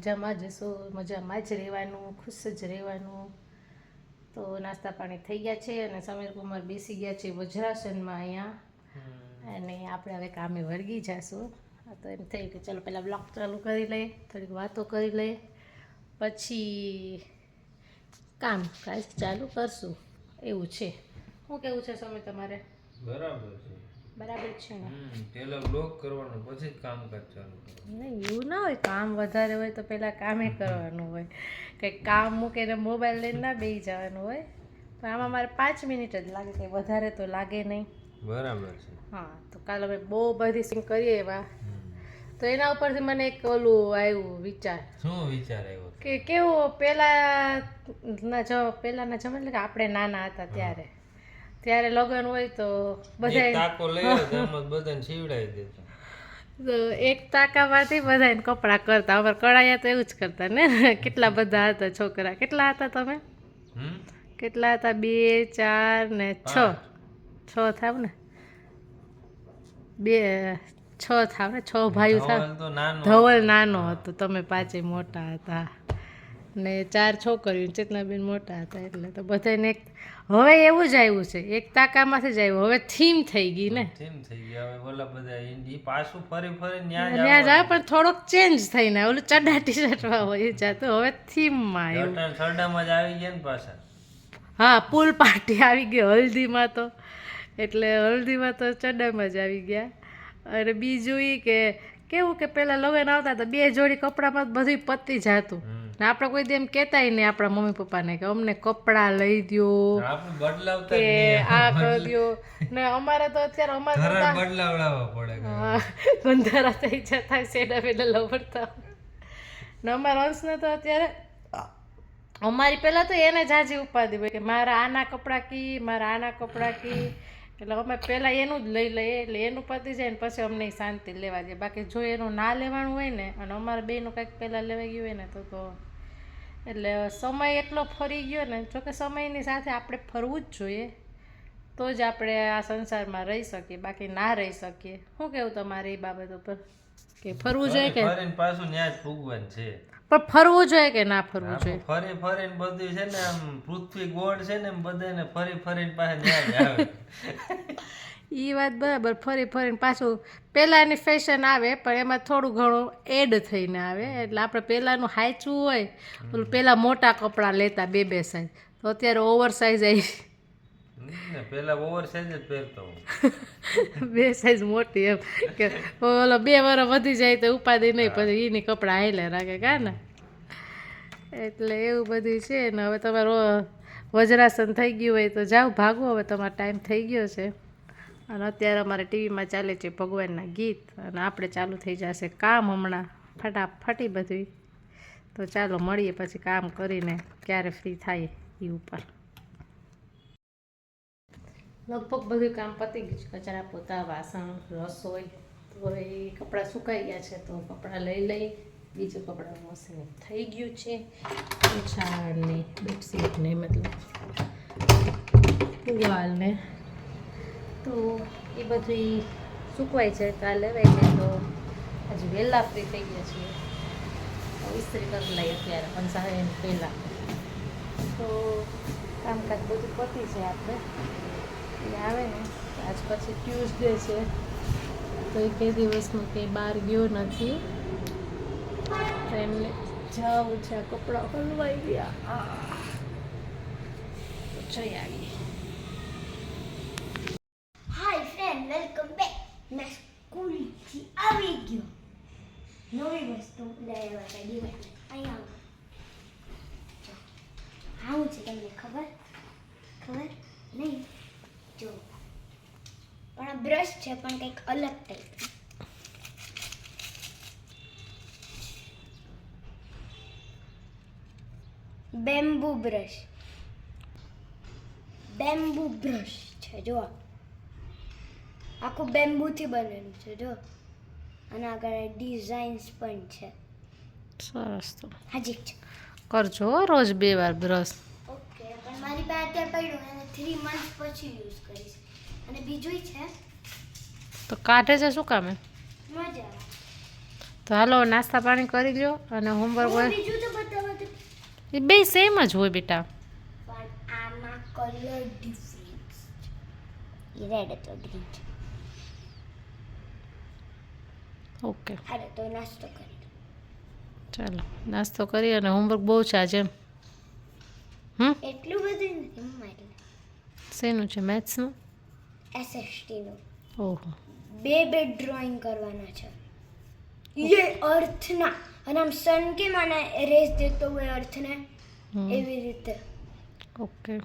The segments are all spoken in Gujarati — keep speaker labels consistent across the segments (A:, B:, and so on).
A: મજામાં જશો મજામાં જ રહેવાનું ખુશ જ રહેવાનું. તો નાસ્તા પાણી થઈ ગયા છે અને સમીર કુમાર બેસી ગયા છે વજ્રાસનમાં અહીંયા. અને આપણે હવે કામે વળગી જઈશું તો એમ થયું કે ચાલો પહેલાં બ્લોગ ચાલુ કરી લઈએ થોડીક વાતો કરી લઈએ. પછી કામ કાજ ચાલુ કરશું. એવું છે. શું કેવું છે સમય તમારે?
B: બરાબર છે.
A: બરાબર છે ને?
B: પેલા બ્લોક કરવાનું પછી કામકાજ ચાલુ
A: નહીં એવું ના હોય કામ વધારે હોય તો પહેલાં કામે કરવાનું હોય. કંઈક કામ મૂકીને મોબાઈલ લઈને ના બેસી જવાનું હોય. તો આમાં મારે પાંચ મિનિટ જ લાગે કંઈ વધારે તો લાગે નહીં.
B: બરાબર છે.
A: હા તો કાલે અમે બહુ બધી સિંગ કરીએ એવા તો એના ઉપરથી મને એક ઓલું આવ્યું વિચાર.
B: શું વિચાર આવ્યો?
A: કે કેવું પહેલાંના જ પહેલાંના જમાના એટલે કે આપણે નાના હતા ત્યારે. ત્યારે લગ્ન હોય તો બધા
B: તાકો લઈ બધાને સીવડાવી દેતો
A: તો એક તાકામાંથી બધાને કપડાં કરતા. અમારે કળાયા તો એવું જ કરતા ને. કેટલા બધા હતા છોકરા. કેટલા હતા તમે? કેટલા હતા? બે ચાર ને છ. છ થાવ ને? બે છ થાવ ને? છ ભાઈઓ થાવ.
B: ધવલ નાનો
A: ધવલ નાનો હતો. તમે પાંચે મોટા હતા. ને ચાર છોકરીઓ ચેતનાબેન મોટા હતા એટલે તો બધાને એક હવે એવું જ આવ્યું છે એક તાકામાંથી જ આવ્યું હવે થીમ થઈ ગઈ ને.
B: થીમ થઈ ગઈ હવે ઓલા બધા ઈ પાછું ફરી ફરી ન્યા જ
A: જાય પણ થોડોક ચેન્જ થઈને ઓલું ચડ્ડા ટી શર્ટમાં હોય જાતું હવે થીમમાં આવ્યું.
B: ચડ્ડામાં જ આવી ગયા ને પાછા.
A: હા પુલ પાર્ટી આવી ગઈ હલ્દીમાં તો એટલે હલ્દીમાં તો ચડ્ડામાં જ આવી ગયા. અને બીજું એ કે કેવું કે પહેલાં લગ્ન આવતા તો બે જોડી કપડામાં બધું પતી જતું. ને આપણે કોઈ દી એમ કહેતાય નહીં આપણા મમ્મી પપ્પાને કે અમને કપડાં લઈ દ્યો કે આ કરી દ્યો. ને અમારે તો અત્યારે અમારે
B: બદલાવડાવવા પડે
A: ગંધારા થઈ જતા સેડા પેલા લવડતા. ને અમારા અંશને તો અત્યારે અમારી પહેલાં તો એને જાજી ઉપાધિ હોય કે મારા આના કપડાં કી મારા આના કપડાં કી. એટલે અમે પહેલાં એનું જ લઈ લઈએ એટલે એનું પતી જાય ને પછી અમને શાંતિ લેવા જાય બાકી જો એનું ના લેવાનું હોય ને અને અમારે બેનું કંઈક પહેલાં લેવાઈ ગયું હોય ને તો તો એટલે સમય એટલો ફરી ગયો ને જોકે સમયની સાથે આપણે ફરવું જ જોઈએ તો જ આપણે આ સંસારમાં રહી શકીએ બાકી ના રહી શકીએ. શું કેવું તમારે એ બાબત ઉપર? કે ફરવું જોઈએ કે?
B: પાછું ન્યા જ છે.
A: પણ ફરવું જોઈએ કે ના ફરવું જોઈએ?
B: ફરી ફરીને બધું છે ને આમ પૃથ્વી ગોળ છે ને એમ બધાને ફરી ફરીને પાછા ન્યા આવે.
A: એ વાત બરાબર. ફરી ફરીને પાછું પહેલાંની ફેશન આવે પણ એમાં થોડું ઘણું એડ થઈને આવે. એટલે આપણે પહેલાંનું હાચવું હોય ઓલું પહેલાં મોટા કપડાં લેતા બે બે સાઈઝ તો અત્યારે ઓવર સાઈઝ આવી.
B: પેલા ઓવર સાઈઝ જ પહેરતો
A: બે સાઈઝ મોટી એમ. કે ઓલો બે વરસ વધી જાય તો ઉપાધિ નહીં પછી એની કપડાં હાલે રાખે કા ને? એટલે એવું બધું છે ને હવે તમારો વજ્રાસન થઈ ગયું હોય તો જાઓ ભાગો હવે તમારો ટાઈમ થઈ ગયો છે. અને અત્યારે અમારે ટીવીમાં ચાલે છે ભગવાનના ગીત અને આપણે ચાલુ થઈ જશે કામ હમણાં, ફટાફટી બધું તો ચાલો મળીએ પછી કામ કરીને ક્યારે ફ્રી થાય એ ઉપર. લગભગ બધું કામ પતી ગયું છે. કચરા, પોતા, વાસણ, રસોઈ તો એ કપડાં સુકાઈ ગયા છે તો કપડાં લઈ લઈ બીજું કપડાં વોશિંગ થઈ ગયું છે. ઓછા બેડશીટને બેડશીટ મતલબ ટુવાલ ને તો એ બધું સુકવાય છે કાલે લેવાય તો હજી વહેલા ફ્રી થઈ ગયા છીએ. ઇસ્ત્રી કરી લઈએ અત્યારે પંચાયત પહેલાં. તો કામકાજ બધું પતી છે આપણે એ આવે ને. આજ પછી ટ્યુઝડે છે. તો એ બે દિવસમાં કંઈ બહાર ગયો નથી. તો એમને જવું છે, કપડાં હલવાઈ ગયા. જઈ આવીએ
C: હાય ફ્રેન્ડ વેલકમ બેક મેં સ્કૂલથી આવી ગયો નવી વસ્તુ લેવા હતા ડિમાન્ડ અહીંયા આવો જો આવું છે તમને ખબર ખબર નહીં જો. પણ આ બ્રશ છે પણ કંઈક અલગ type bamboo brush bamboo brush છે જો. આખું બેમ્બુથી બનેલું છે જો. અને આગળ ડિઝાઇન્સ પણ છે.
A: સરસ તો.
C: હાજી છે
A: કરજો રોજ બે વાર બ્રશ
C: મારી પાસે અત્યારે પડ્યું અને થ્રી મંથ પછી યુઝ કરીશ. અને બીજું છે.
A: તો કાઢે છે શું કામે?
C: મજા
A: તો હાલો નાસ્તા પાણી કરી લ્યો અને હોમવર્ક હોય.
C: બીજું તો બતાવો
A: એ બે સેમ જ હોય બેટા.
C: પણ આમાં કલર ડિફરન્સ એ રેડ હતો ગ્રીન છે.
A: ઓકે
C: હાલો તો નાસ્તો કરી
A: ચાલો નાસ્તો કરી અને હોમવર્ક બહુ છે આજે એમ. હમ
C: એટલું બધું નથી મારી.
A: શેનું છે મેથ્સનું?
C: એસએસટીનું
A: ઓહો.
C: બે બે ડ્રોઈંગ કરવાના છે. યે અર્થના. અને આમ સન કેમ મને રેસ દેતો હોય અર્થને. એવી રીતે.
A: ઓકે.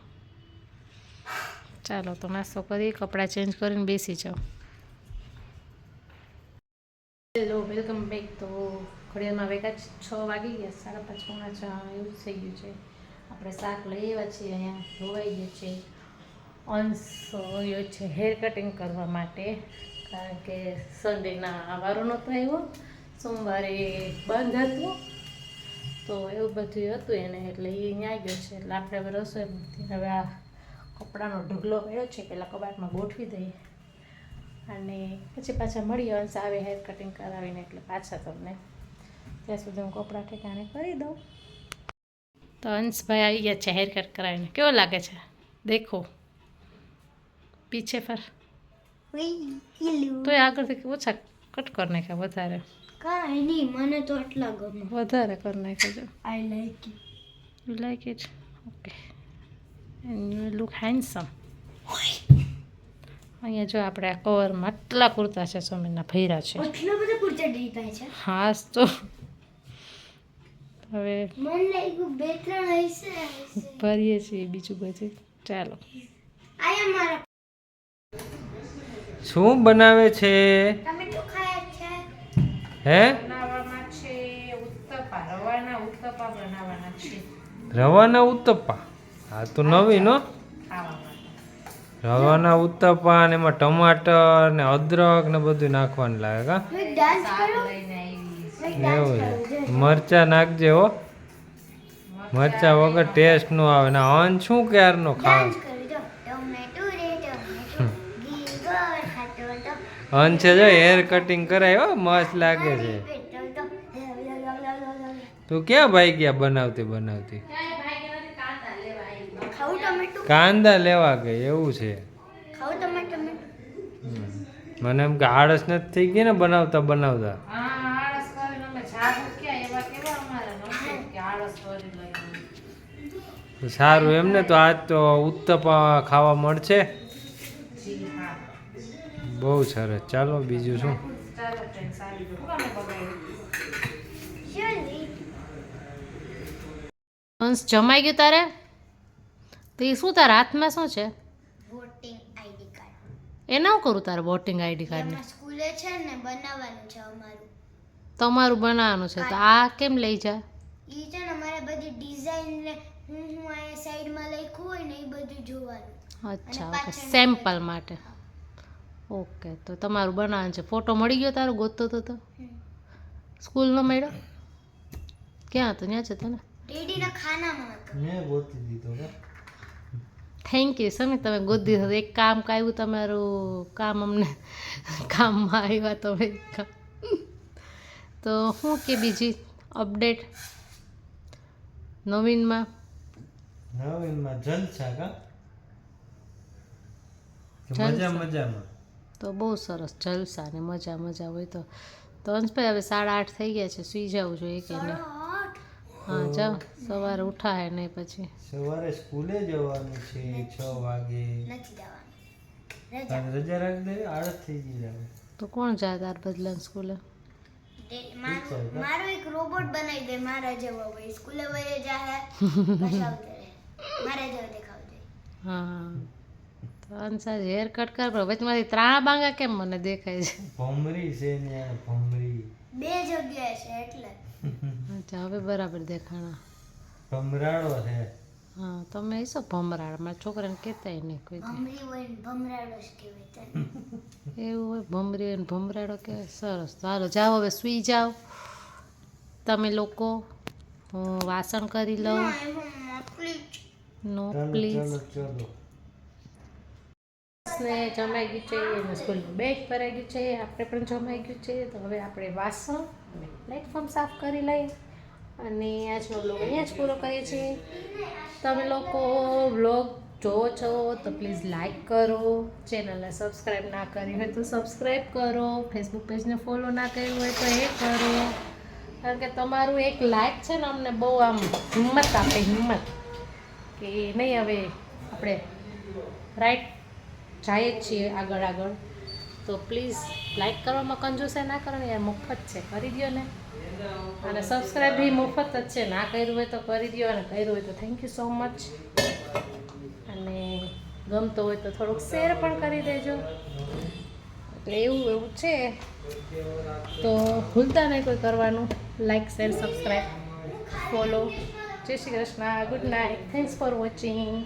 A: ચાલો તો નાસ્તો કરી કપડાં ચેન્જ કરીને બેસી જાઓ. હેલો વેલકમ બેક તો ઘડિયાળમાં વેગા છ વાગી ગયા સાડા પાંચ પોણા છ એવું થઈ ગયું છે. આપણે શાક લઈ આવ્યા છીએ, અહીંયા ધોવાઈ ગયું છે. અંશ ગયો છે હેર કટિંગ કરવા માટે, કારણ કે સન્ડેના વારો નહોતો આવ્યો. સોમવારે બંધ હતું. તો એવું બધું હતું એને, એટલે એ ન્યાય ગયો છે. એટલે આપણે હવે રસોઈમાંથી હવે આ કપડાનો ઢગલો પડ્યો છે પહેલાં કબાટમાં ગોઠવી દઈએ. અને પછી પાછા મળીએ અંશ આવે હેર કટિંગ કરાવીને, એટલે પાછા તમને ત્યાં સુધી હું કપડાં ઠેકાણે કરી દઉં. તો અંશભાઈ આવી ગયા છે હેર કટ કરાવીને. કેવો લાગે છે? દેખો. પીછે ફર. તો આગળથી ઓછા કટ કરી નાખ્યા વધારે.
C: કાંઈ નહીં મને તો આટલા ગમે.
A: વધારે કરી નાખ્યા જો
C: I like it
A: you like it okay And you look handsome. અહીંયા જો આપણે આ કવરમાં આટલા કુર્તા છે સમીરના ભૈરા છે? હાસ તો. હવે
C: મને લાગ્યું બે ત્રણ હશે હશે.
A: ભરીએ છીએ બીજું બધું. ચાલો.
B: શું બનાવે છે?
C: ટમેટો ખાયા છે.
B: હે?
A: રવાના ઉત્તપા બનાવવાના છે.
B: રવાના ઉત્તપા? આ તો નવી નો? રવાના ઉત્તપા ને એમાં ટમાટર ને અદરક ને બધું નાખવાનું લાગે કા? એવું મરચા નાખજે હો. મરચા વગર ટેસ્ટ નો આવે ને અન શું ક્યારનો ખાવ અન છે જો હેર કટિંગ કરાય હો મસ્ત લાગે છે.
C: તું
B: ક્યાં ભાઈ ગયા બનાવતી? બનાવતી કાંદા લેવા ગઈ એવું છે. મને એમ કે આળસ નથી થઈ ગઈ ને બનાવતા બનાવતા
A: હા આળસ કરીને અમે જાગું ક્યાં એવા કેવા અમારા નથી કે આળસ કરી લઈએ
B: તો સારું એમને તો આજ તો ઉત્તપા ખાવા મળશે? બહુ સરસ. ચાલો બીજું શું?
A: અંશ જમાઈ ગયું તારે? તો એ શું તારા હાથમાં શું છે?
C: Voting ID card.
A: એ ના કરું તારે વોટિંગ આઈડી કાર્ડ
C: ને સ્કૂલે છે ને બનાવવાનું છે અમારું.
A: તમારું બનાવવાનું છે. તો આ કેમ લઈ જા?
C: ઈ છે ને અમારે બધી ડિઝાઇન ને હું હું અહીંયા સાઈડમાં લખ્યું હોય ને એ બધું જોવાનું.
A: અચ્છા ઓકે સેમ્પલ માટે. ઓકે તો તમારું બનાવવાનું છે. ફોટો મળી ગયો તારો? ગોતતો તો તો. સ્કૂલનો મળ્યો ક્યાં હતો? ત્યાં જતો ને?
C: ડેડીના ખાનામાં હતો.
B: મેં ગોતી દીધો
A: થેન્ક યુ સમી તમે ગોતી દીધો. એક કામ કાયું તમારું કામ અમને કામમાં આવ્યા તમે તો શું કે બીજી અપડેટ નવીનમાં?
B: નવીનમાં જલસા કા? મજા મજામાં?
A: તો બહુ સરસ જલસા ને મજા મજા હોય તો. તો અંશભાઈ હવે સાડા આઠ થઈ ગયા છે સુઈ જવું જોઈએ કે નહીં હા જાઓ. સવારે ઉઠાય નહીં પછી.
B: સવારે સ્કૂલે જવાનું છે છ વાગે.
C: રજા.
B: રાખી દે આળસ થઈ ગઈ જાવે
A: તો કોણ જાય તાર બદલાને સ્કૂલે?
C: મારો એક રોબોટ બનાવી દે મારા જેવો હોય સ્કૂલે વયે રહે મારા જેવો દેખાવ જોઈએ.
A: હા. તો અંસાર હેર કટ કર પણ વચમાંથી ત્રાણા બાંગા કેમ મને દેખાય છે?
B: ભમરી છે ને ભમરી.
C: બે જગ્યાએ છે એટલે.
A: અચ્છા હવે બરાબર દેખાણા.
B: ભમરાડો છે.
A: હા તમે શું મારા છોકરાને કહેતાય નહીં કોઈ
C: ભમરી હોય ને ભમરાડો જ કહેવાય
A: એવું હોય ભમરી હોય ને ભમરાડો કહેવાય? સરસ. ચાલો જાઓ હવે સૂઈ જાઓ. તમે લોકો હું વાસણ કરી લઉં.
C: ના,
A: પ્લીઝ ને જમાઈ ગયું છે અને સ્કૂલનું બેગ ભરાઈ ગયું છે આપણે પણ જમાઈ ગયું છે તો હવે આપણે વાસણ અને પ્લેટફોર્મ સાફ કરી લઈ અને આજનો બ્લોગ અહીંયા જ પૂરો કરીએ છીએ. તમે લોકો બ્લોગ જોવો છો તો પ્લીઝ લાઇક કરો ચેનલને સબસ્ક્રાઈબ ના કરી હોય તો સબસ્ક્રાઈબ કરો ફેસબુક પેજને ફોલો ના કર્યું હોય તો એ કરો. કારણ કે તમારું એક લાઈક છે ને અમને બહુ આમ હિંમત આપે, હિંમત. કે નહીં હવે આપણે રાઈટ જઈએ જ છીએ આગળ આગળ. તો પ્લીઝ લાઈક કરવામાં કંજૂસે ના કરો ને યાર, મફત છે. કરી દો ને. અને સબસ્ક્રાઈબ બી મફત જ છે. ના કર્યું હોય તો કરી દો અને કર્યું હોય તો થેન્ક યુ સો મચ અને ગમતો હોય તો થોડુંક શેર પણ કરી દેજો. એટલે એવું એવું છે. તો ભૂલતા નહીં કોઈ કરવાનું. લાઈક શેર સબસ્ક્રાઈબ ફોલો જય Shri Krishna good night thanks for watching